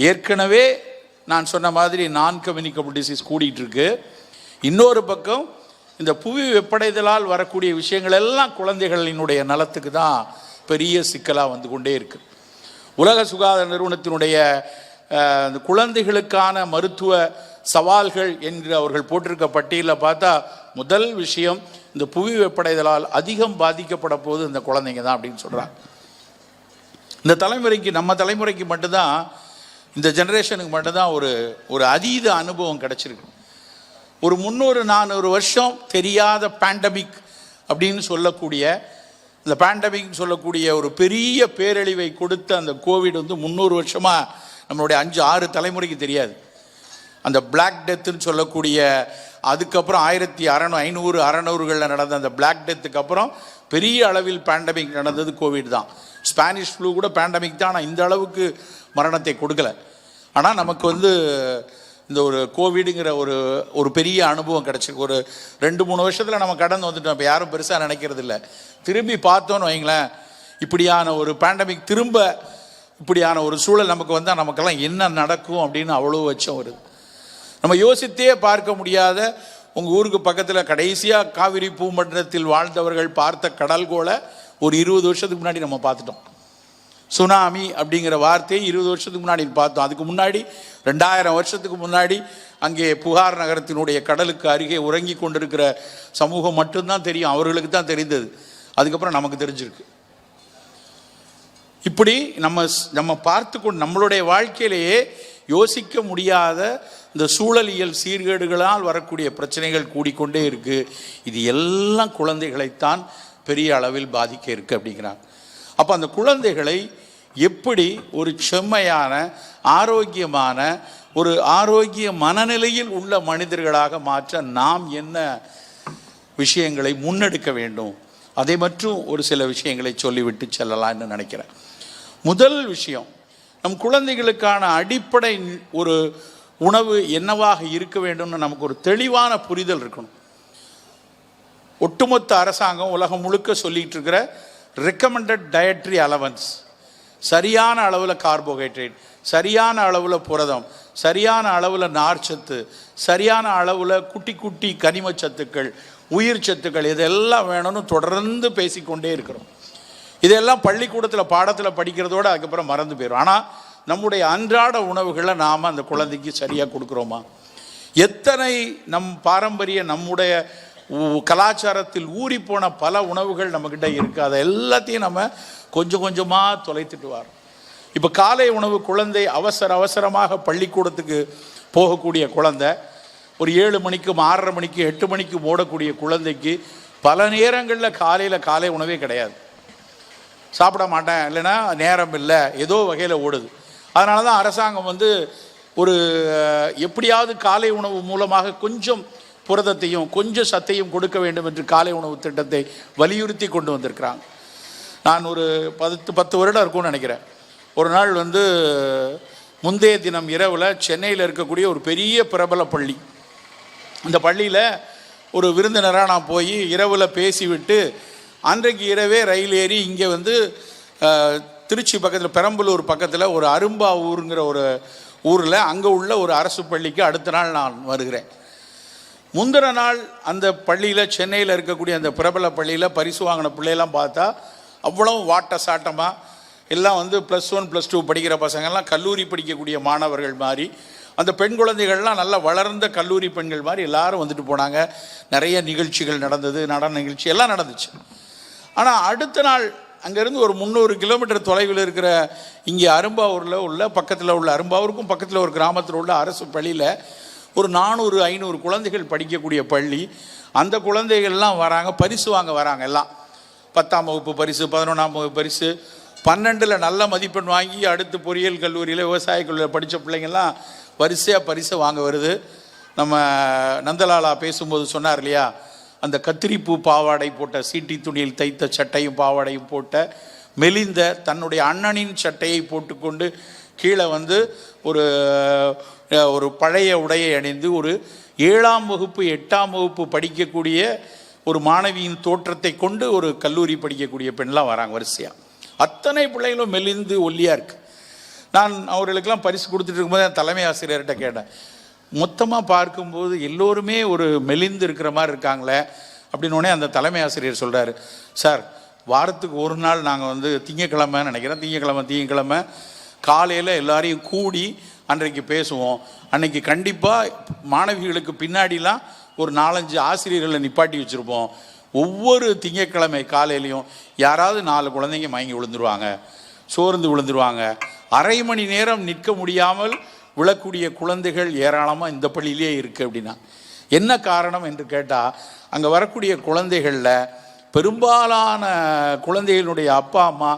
ஏற்கனவே நான் சொன்ன மாதிரி நான் கம்யூனிகபிள் டிசீஸ் கூடிகிட்டு இருக்கு இன்னொரு பக்கம் இந்த புவி வெப்படைதலால் வரக்கூடிய விஷயங்கள் எல்லாம் குழந்தைகளினுடைய நலத்துக்கு தான் பெரிய சிக்கலாக வந்து கொண்டே இருக்கு. உலக சுகாதார நிறுவனத்தினுடைய குழந்தைகளுக்கான மருத்துவ சவால்கள் என்று அவர்கள் போட்டிருக்க பட்டியலில் பார்த்தா முதல் விஷயம் இந்த புவி வெப்படைதலால் அதிகம் பாதிக்கப்பட போது இந்த குழந்தைங்க தான் அப்படின்னு சொல்கிறாங்க இந்த தலைமுறைக்கு நம்ம தலைமுறைக்கு மட்டும்தான் இந்த ஜெனரேஷனுக்கு மட்டும்தான் ஒரு ஒரு அதீத அனுபவம் கிடச்சிருக்கு. ஒரு முந்நூறு நானூறு வருஷம் தெரியாத பேண்டமிக் அப்படின்னு சொல்லக்கூடிய இந்த பேண்டமிக்னு சொல்லக்கூடிய ஒரு பெரிய பேரழிவை கொடுத்த அந்த கோவிட் வந்து முந்நூறு வருஷமாக நம்மளுடைய அஞ்சு ஆறு தலைமுறைக்கு தெரியாது. அந்த பிளாக் டெத்துன்னு சொல்லக்கூடிய அதுக்கப்புறம் ஆயிரத்தி அறநூறு ஐநூறு அறநூறுகளில் நடந்த அந்த பிளாக் டெத்துக்கு அப்புறம் பெரிய அளவில் பேண்டமிக் நடந்தது கோவிட் தான். ஸ்பானிஷ் ஃப்ளூ கூட பேண்டமிக் தான் ஆனால் இந்த அளவுக்கு மரணத்தை கொடுக்கல. ஆனால் நமக்கு வந்து இந்த ஒரு கோவிடுங்கிற ஒரு ஒரு பெரிய அனுபவம் கிடச்சிருக்கு ஒரு ரெண்டு மூணு வருஷத்தில் நம்ம கடந்து வந்துட்டோம். இப்போ யாரும் பெருசாக நினைக்கிறது இல்லை. திரும்பி பார்த்தோன்னு வைங்களேன் இப்படியான ஒரு பேண்டமிக் திரும்ப இப்படியான ஒரு சூழல் நமக்கு வந்தால் நமக்கெல்லாம் என்ன நடக்கும் அப்படின்னு அவ்வளோ வச்சம் வருது. நம்ம யோசித்தே பார்க்க முடியாத உங்கள் ஊருக்கு பக்கத்தில் கடைசியாக காவிரி பூமண்டலத்தில் வாழ்ந்தவர்கள் பார்த்த கடல்கோளை ஒரு இருபது வருஷத்துக்கு முன்னாடி நம்ம பார்த்துட்டோம். சுனாமி அப்படிங்கிற வார்த்தையை இருபது வருஷத்துக்கு முன்னாடி பார்த்தோம். அதுக்கு முன்னாடி ரெண்டாயிரம் வருஷத்துக்கு முன்னாடி அங்கே புகார் நகரத்தினுடைய கடலுக்கு அருகே உறங்கி கொண்டிருக்கிற சமூகம் மட்டும்தான் தெரியும். அவர்களுக்கு தான் தெரிந்தது. அதுக்கப்புறம் நமக்கு தெரிஞ்சிருக்கு. இப்படி நம்ம நம்ம பார்த்து கொண்டு நம்மளுடைய வாழ்க்கையிலேயே யோசிக்க முடியாத இந்த சூழலியல் சீர்கேடுகளால் வரக்கூடிய பிரச்சனைகள் கூடிக்கொண்டே இருக்குது இது எல்லாம் குழந்தைகளைத்தான் பெரிய அளவில் பாதிக்க இருக்கு அப்படிங்கிறாங்க. அப்போ அந்த குழந்தைகளை எப்படி ஒரு செம்மையான ஆரோக்கியமான ஒரு ஆரோக்கிய மனநிலையில் உள்ள மனிதர்களாக மாற்ற நாம் என்ன விஷயங்களை முன்னெடுக்க வேண்டும்? அதை மற்றும் ஒரு சில விஷயங்களை சொல்லிவிட்டு செல்லலாம்னு நினைக்கிறேன். முதல் விஷயம் நம் குழந்தைகளுக்கான அடிப்படை ஒரு உணவு என்னவாக இருக்க வேண்டும்னு நமக்கு ஒரு தெளிவான புரிதல் இருக்கணும். ஒட்டுமொத்த அரசாங்கம் உலகம் முழுக்க சொல்லிட்டு இருக்கிற ரெக்கமெண்டட் டயட்ரி அலவன்ஸ் சரியான அளவில் கார்போஹைட்ரேட் சரியான அளவில் புரதம் சரியான அளவில் நார்ச்சத்து சரியான அளவில் குட்டி குட்டி கனிம சத்துக்கள் உயிர் சத்துக்கள் இதெல்லாம் வேணும்னு தொடர்ந்து பேசிக்கொண்டே இருக்கிறோம். இதெல்லாம் பள்ளிக்கூடத்தில் பாடத்தில் படிக்கிறதோட அதுக்கப்புறம் மறந்து போயிடும் ஆனால் நம்முடைய அன்றாட உணவுகளை நாம் அந்த குழந்தைக்கு சரியாக கொடுக்குறோமா? எத்தனை நம் பாரம்பரிய நம்முடைய கலாச்சாரத்தில் கலாச்சாரத்தில் ஊறிப்போன பல உணவுகள் நம்மக்கிட்ட இருக்குது அதை எல்லாத்தையும் நம்ம கொஞ்சம் கொஞ்சமாக தொலைத்துட்டு வரோம். இப்போ காலை உணவு குழந்தை அவசர அவசரமாக பள்ளிக்கூடத்துக்கு போகக்கூடிய குழந்தை ஒரு ஏழு மணிக்கும் ஆறரை மணிக்கு எட்டு மணிக்கு ஓடக்கூடிய குழந்தைக்கு பல நேரங்களில் காலையில் காலை உணவே கிடையாது. சாப்பிட மாட்டேன் இல்லைன்னா நேரம் இல்லை ஏதோ வகையில் ஓடுது. அதனால தான் அரசாங்கம் வந்து ஒரு எப்படியாவது காலை உணவு மூலமாக கொஞ்சம் புரதத்தையும் கொஞ்சம் சத்தையும் கொடுக்க வேண்டும் என்று காலை உணவு திட்டத்தை வலியுறுத்தி கொண்டு வந்திருக்கிறாங்க. நான் ஒரு பத்து பத்து வருடம் இருக்கும்னு நினைக்கிறேன். ஒரு நாள் வந்து முந்தைய தினம் இரவில் சென்னையில் இருக்கக்கூடிய ஒரு பெரிய பிரபல பள்ளி. அந்த பள்ளியில் ஒரு விருந்தினராக நான் போய் இரவில் பேசிவிட்டு அன்றைக்கு இரவே ரயில் ஏறி இங்கே வந்து திருச்சி பக்கத்தில் பெரம்பலூர் பக்கத்தில் ஒரு அரும்பாவூருங்கிற ஒரு ஊரில் அங்கே உள்ள ஒரு அரசு பள்ளிக்கு அடுத்த நாள் நான் வருகிறேன். முந்தின நாள் அந்த பள்ளியில் சென்னையில் இருக்கக்கூடிய அந்த பிரபல பள்ளியில் பரிசு வாங்கின பிள்ளையெல்லாம் பார்த்தா அவ்வளோ வாட்ட சாட்டமாக எல்லாம் வந்து ப்ளஸ் ஒன் ப்ளஸ் டூ படிக்கிற பசங்கள்லாம் கல்லூரி படிக்கக்கூடிய மாணவர்கள் மாதிரி அந்த பெண் குழந்தைகள்லாம் நல்லா வளர்ந்த கல்லூரி பெண்கள் மாதிரி எல்லாரும் வந்துட்டு போனாங்க. நிறைய நிகழ்ச்சிகள் நடந்தது நடன நிகழ்ச்சி எல்லாம் நடந்துச்சு. ஆனால் அடுத்த நாள் அங்கேருந்து ஒரு முந்நூறு கிலோமீட்டர் தொலைவில் இருக்கிற இங்கே அரும்பாவூரில் உள்ள பக்கத்தில் உள்ள அரும்பாவூருக்கும் பக்கத்தில் ஒரு கிராமத்தில் உள்ள அரசு பள்ளியில் ஒரு நானூறு ஐநூறு குழந்தைகள் படிக்கக்கூடிய பள்ளி அந்த குழந்தைகள்லாம் வராங்க பரிசு வாங்க வராங்க எல்லாம். பத்தாம் வகுப்பு பரிசு பதினொன்றாம் வகுப்பு பரிசு பன்னெண்டில் நல்ல மதிப்பெண் வாங்கி அடுத்து பொறியியல் கல்லூரியில் விவசாய கல்லூரியில் படித்த பிள்ளைங்கள்லாம் வரிசையாக பரிசு வாங்க வருது. நம்ம நந்தலாலா பேசும்போது சொன்னார் இல்லையா அந்த கத்திரிப்பூ பாவாடை போட்ட சீட்டி துணியில் தைத்த சட்டையும் பாவாடையும் போட்ட மெலிந்த தன்னுடைய அண்ணனின் சட்டையை போட்டுக்கொண்டு கீழே வந்து ஒரு ஒரு பழைய உடையை அணிந்து ஒரு ஏழாம் வகுப்பு எட்டாம் வகுப்பு படிக்கக்கூடிய ஒரு மாணவியின் தோற்றத்தை கொண்டு ஒரு கல்லூரி படிக்கக்கூடிய பெண்லாம் வராங்க வரிசையாக அத்தனை பிள்ளைகளும் மெலிந்து ஒல்லியாக இருக்கு. நான் அவர்களுக்கெல்லாம் பரிசு கொடுத்துட்டு இருக்கும்போது என் தலைமை ஆசிரியர்கிட்ட கேட்டேன். மொத்தமாக பார்க்கும்போது எல்லோருமே ஒரு மெலிந்து இருக்கிற மாதிரி இருக்காங்களே அப்படின்னு உடனே அந்த தலைமை ஆசிரியர் சொல்கிறாரு சார் வாரத்துக்கு ஒரு நாள் நாங்கள் வந்து திங்கக்கிழமை நினைக்கிறேன். திங்கக்கிழமை திங்கக்கிழமை காலையில் எல்லாரையும் கூடி அன்றைக்கு பேசுவோம். அன்றைக்கி கண்டிப்பாக மாணவிகளுக்கு பின்னாடிலாம் ஒரு நாலஞ்சு ஆசிரியர்களை நிப்பாட்டி வச்சுருப்போம். ஒவ்வொரு திங்கட்கிழமை காலையிலையும் யாராவது நாலு குழந்தைங்க மயங்கி விழுந்துருவாங்க சோர்ந்து விழுந்துருவாங்க. அரை மணி நேரம் நிற்க முடியாமல் விழக்கூடிய குழந்தைகள் ஏராளமாக இந்த பள்ளியிலே இருக்குது அப்படின்னா என்ன காரணம் என்று கேட்டால் அங்கே வரக்கூடிய குழந்தைகளில் பெரும்பாலான குழந்தைகளுடைய அப்பா அம்மா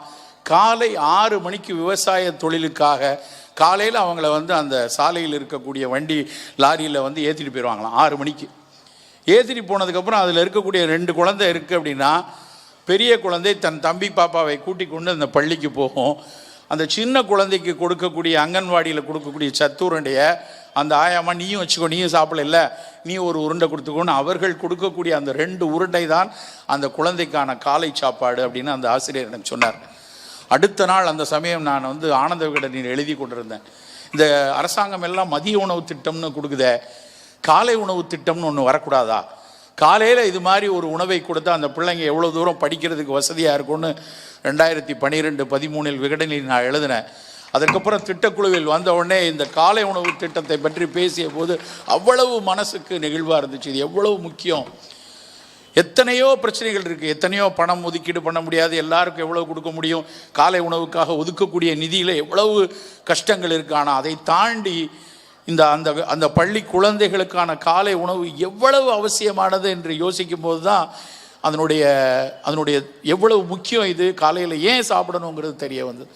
காலை ஆறு மணிக்கு விவசாய தொழிலுக்காக காலையில் அவங்கள வந்து அந்த சாலையில் இருக்கக்கூடிய வண்டி லாரியில் வந்து ஏற்றிட்டு போயிடுவாங்களாம் ஆறு மணிக்கு. ஏற்றிட்டு போனதுக்கப்புறம் அதில் இருக்கக்கூடிய ரெண்டு குழந்தை இருக்குது அப்படின்னா பெரிய குழந்தை தன் தம்பி பாப்பாவை கூட்டி கொண்டு அந்த பள்ளிக்கு போகும். அந்த சின்ன குழந்தைக்கு கொடுக்கக்கூடிய அங்கன்வாடியில் கொடுக்கக்கூடிய சத்துருடைய அந்த ஆயாமா நீயும் வச்சுக்கோ நீயும் சாப்பிடல நீ ஒரு உருண்டை கொடுத்துக்கோன்னு அவர்கள் கொடுக்கக்கூடிய அந்த ரெண்டு உருண்டை தான் அந்த குழந்தைக்கான காலை சாப்பாடு அப்படின்னு அந்த ஆசிரியர் எனக்கு சொன்னார். அடுத்த நாள் அந்த சமயம் நான் வந்து ஆனந்த விகடனில் எழுதி கொண்டிருந்தேன். இந்த அரசாங்கம் எல்லாம் மதிய உணவு திட்டம்னு கொடுக்குதே காலை உணவு திட்டம்னு ஒன்று வரக்கூடாதா? காலையில் இது மாதிரி ஒரு உணவை கொடுத்தா அந்த பிள்ளைங்க எவ்வளோ தூரம் படிக்கிறதுக்கு வசதியாக இருக்கும்னு ரெண்டாயிரத்தி பன்னிரெண்டு பதிமூணில் விகடனில் நான் எழுதினேன். அதற்கப்புறம் திட்டக்குழுவில் வந்த உடனே இந்த காலை உணவு திட்டத்தை பற்றி பேசிய போது அவ்வளவு மனசுக்கு நெகிழ்வாக இருந்துச்சு. இது எவ்வளவு முக்கியம்? எத்தனையோ பிரச்சனைகள் இருக்குது எத்தனையோ பணம் ஒதுக்கீடு பண்ண முடியாது. எல்லாருக்கும் எவ்வளவு கொடுக்க முடியும்? காலை உணவுக்காக ஒதுக்கக்கூடிய நிதியில் எவ்வளவு கஷ்டங்கள் இருக்குது ஆனால் அதை தாண்டி இந்த அந்த அந்த பள்ளி குழந்தைகளுக்கான காலை உணவு எவ்வளவு அவசியமானது என்று யோசிக்கும் போது தான் அதனுடைய அதனுடைய எவ்வளவு முக்கியம் இது? காலையில் ஏன் சாப்பிடணுங்கிறது தெரிய வந்தது.